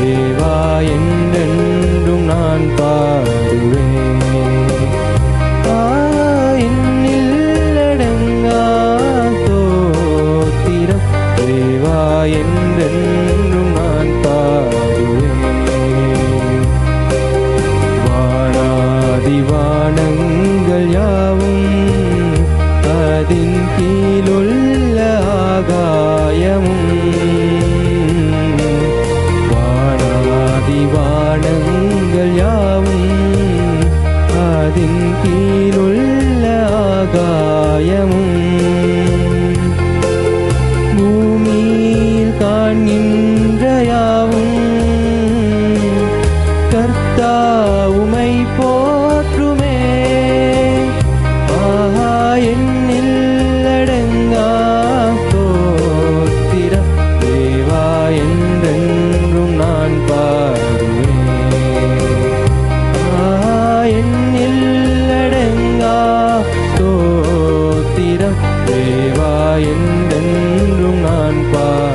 தேவா என்றென்றும் நான் பாடுவேன். என்னில்லடங்கா தோத்திரம் தேவா என்றென்றும் நான் யாவும் அதின் கீழ் கீழுள்ள ஆகாயமும் பூமியில் காண்கின்ற யாவும் கர்த்தாவும் goodbye.